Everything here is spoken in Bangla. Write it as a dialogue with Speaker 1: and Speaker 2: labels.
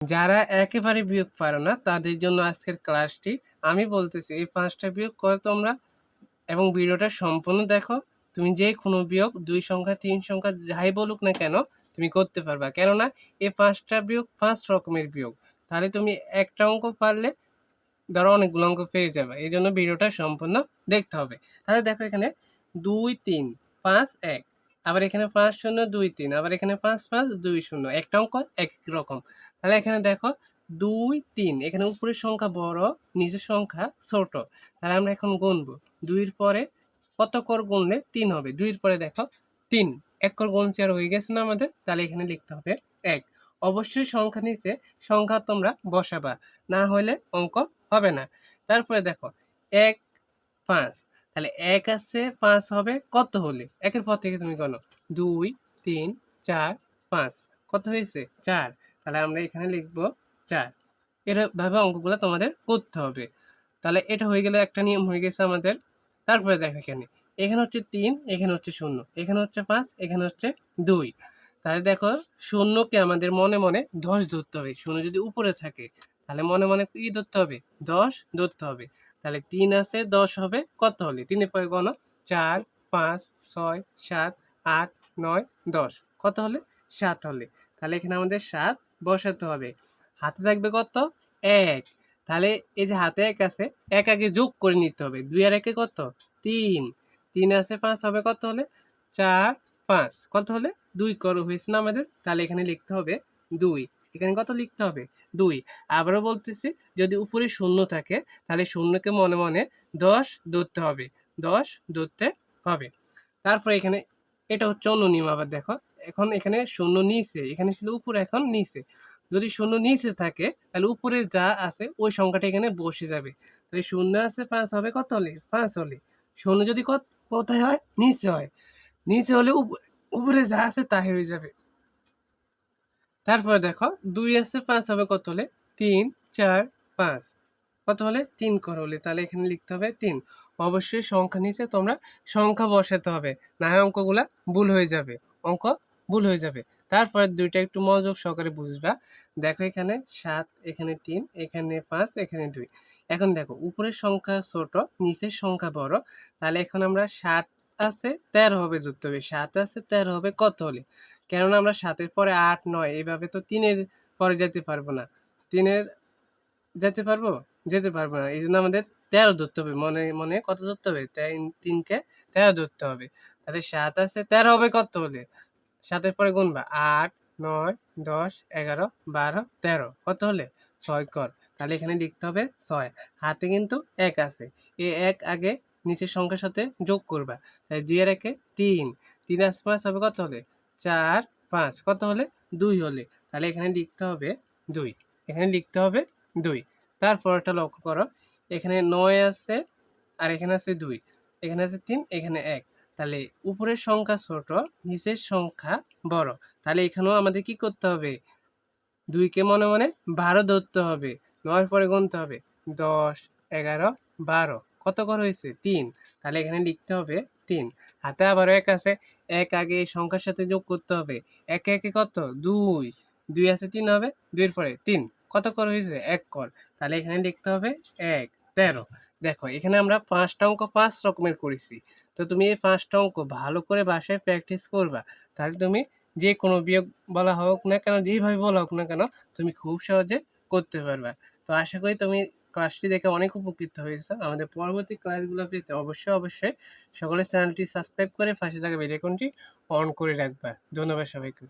Speaker 1: যারা একেবারে বিয়োগ পারো না, তাদের জন্য আজকের ক্লাসটি আমি বলতেছি, এই পাঁচটা বিয়োগ করো তোমরা এবং ভিডিওটা সম্পূর্ণ দেখো। তুমি যে কোনো বিয়োগ, দুই সংখ্যা, তিন সংখ্যা, যাই বলুক না কেন, তুমি করতে পারবা। কেননা এই পাঁচটা বিয়োগ পাঁচ রকমের বিয়োগ। তাহলে তুমি একটা অঙ্ক পারলে, ধরো অনেকগুলো অঙ্ক পেয়ে যাবে। এই জন্য ভিডিওটা সম্পূর্ণ দেখতে হবে। তাহলে দেখো এখানে, দুই, তিন, পাঁচ, এক। আবার এখানে পাঁচ শূন্য দুই তিন, আবার এখানে পাঁচ পাঁচ দুই শূন্য, একটা অঙ্ক, এক রকম। তাহলে এখানে দেখো, দুই তিন, এখানে উপরের সংখ্যা বড়, নিচের সংখ্যা ছোট। তাহলে আমরা এখন গুনবো। দুইয়ের পরে কত কর গুনলে তিন হবে? দুইয়ের পরে দেখো, তিন। এক কর গুণ চার হয়ে গেছে না আমাদের? তাহলে এখানে লিখতে হবে এক। অবশ্যই সংখ্যা নিচে, সংখ্যা তোমরা বসাবা। না হলে অঙ্ক হবে না। তারপরে দেখো, এক, পাঁচ। তাহলে এক আছে, পাঁচ হবে, কত হলে? একের পর থেকে তুমি গণো দুই, তিন, চার, পাঁচ। কত হয়েছে? চার। তাহলে আমরা এখানে লিখব চার। এরভাবে অঙ্কগুলো তোমাদের করতে হবে। তাহলে এটা হয়ে গেলে একটা নিয়ম হয়ে গেছে আমাদের। তারপরে দেখো এখানে। এখানে হচ্ছে তিন, এখানে হচ্ছে শূন্য। এখানে হচ্ছে পাঁচ, এখানে হচ্ছে দুই। তাহলে দেখো, শূন্যকে আমাদের মনে মনে দশ ধরতে হবে। শূন্য যদি উপরে থাকে, তাহলে মনে মনে কি ধরতে হবে? দশ ধরতে হবে। তাহলে তিন আছে, দশ হবে, কত হলে? তিনের পরে গণ, চার, পাঁচ, ছয়, সাত, আট, নয়, দশ। কত হলে? সাত হলে। তাহলে এখানে আমাদের সাত বসাতে হবে। হাতে থাকবে কত? এক। তাহলে এই যে হাতে এক আছে, এক আগে যোগ করে নিতে হবে। দুই আর একে কত? তিন। তিন আছে, পাঁচ হবে, কত হলে? চার, পাঁচ। কত হলে? দুই করো হয়েছে না আমাদের? তাহলে এখানে লিখতে হবে দুই। এখানে কত লিখতে হবে? দুই। আবারও বলতেছি, যদি উপরে শূন্য থাকে, তাহলে শূন্যকে মনে মনে দশ ধরতে হবে। দশ ধরতে হবে। তারপরে এখানে, এটা হচ্ছে অন্য নিয়ম আবার দেখো। এখন এখানে শূন্য নিচে, এখানে ছিল উপরে, এখন নিচে। যদি শূন্য নিচে থাকে, তাহলে উপরে যা আছে, ওই সংখ্যাটা এখানে বসে যাবে। তাহলে শূন্য আছে, পাঁচ হবে, কত হলে? পাঁচ হলে। শূন্য যদি কত, কোথায় হয়? নিচে হয়। নিচে হলে উপ- উপরে যা আছে, তাই হয়ে যাবে। তারপরে দেখো দুই আছে, পাঁচ হবে কত হলে? তিন, চার, পাঁচ। কত হলে? তিন কর হলে। তাহলে এখানে লিখতে হবে তিন। অবশ্যই সংখ্যা নিচে তোমরা সংখ্যা বসাতে হবে। না হয় অঙ্কগুলা ভুল হয়ে যাবে। অঙ্ক ভুল হয়ে যাবে। তারপরে দুইটা একটু মনোযোগ সহকারে বুঝবা। দেখো এখানে সাত, এখানে তিন, এখানে পাঁচ, এখানে দুই। এখন দেখো, উপরের সংখ্যা ছোট, নিচের সংখ্যা বড়। তাহলে এখন আমরা সাত আছে, তেরো হবে যুক্ত হবে সাত আছে, তেরো হবে কত হলে? কেননা আমরা সাতের পরে আট, নয়, এইভাবে তো তিনের পরে যেতে পারব না। তিনের যেতে পারব? যেতে পারব না। এই জন্য আমাদের তেরো ধরতে হবে। মনে মনে কত ধরতে হবে? তিন- তিনকে তেরো ধরতে হবে। তাহলে সাত আছে, তেরো হবে কত হলে সাতের পরে গুনবা আট, নয়, দশ, এগারো, বারো, তেরো। কত হলে? ছয় কর। তাহলে এখানে লিখতে হবে ছয়। হাতে কিন্তু এক আছে। এ এক আগে নিচের সংখ্যার সাথে যোগ করবা। তাই দুই আর একে তিন। তিন আস পাঁচ হবে কত হলে? চার, পাঁচ। কত হলে? দুই হলে। তাহলে এখানে লিখতে হবে দুই। এখানে লিখতে হবে দুই। তারপরটা লক্ষ্য করো। এখানে নয় আছে আর এখানে আছে দুই। এখানে আছে তিন, এখানে এক। তাহলে উপরের সংখ্যা ছোট, নিচের সংখ্যা বড়। তাহলে এখানেও আমাদের কি করতে হবে? দুইকে মনে মনে বারো ধরতে হবে। নয় পরে গুনতে হবে। দশ, এগারো, বারো। কত করে হয়েছে? তিন। তাহলে এখানে লিখতে হবে তিন। হাতে আবারও এক আছে, এক আগে এই সংখ্যার সাথে যোগ করতে হবে। একে একে কত? দুই। দুই আছে তিন হবে, দুইয়ের পরে তিন। কত কর হয়েছে? এক কর। তাহলে এখানে লিখতে হবে এক, তেরো। দেখো, এখানে আমরা পাঁচটা অঙ্ক পাঁচ রকমের করেছি। তো তুমি এই পাঁচটা অঙ্ক ভালো করে বাসায় প্র্যাকটিস করবা। তাহলে তুমি যে কোনো বিয়োগ বলা হোক না কেন যেভাবে বলা হোক না কেন, তুমি খুব সহজে করতে পারবা। তো আশা করি তুমি ক্লাসটি দেখে অনেক উপকৃত হয়েছে। আমাদের পরবর্তী ক্লাসগুলো পেতে অবশ্যই অবশ্যই সকলে চ্যানেলটি সাবস্ক্রাইব করে পাশে থাকা বেল আইকনটি অন করে রাখবা। ধন্যবাদ সবাইকে।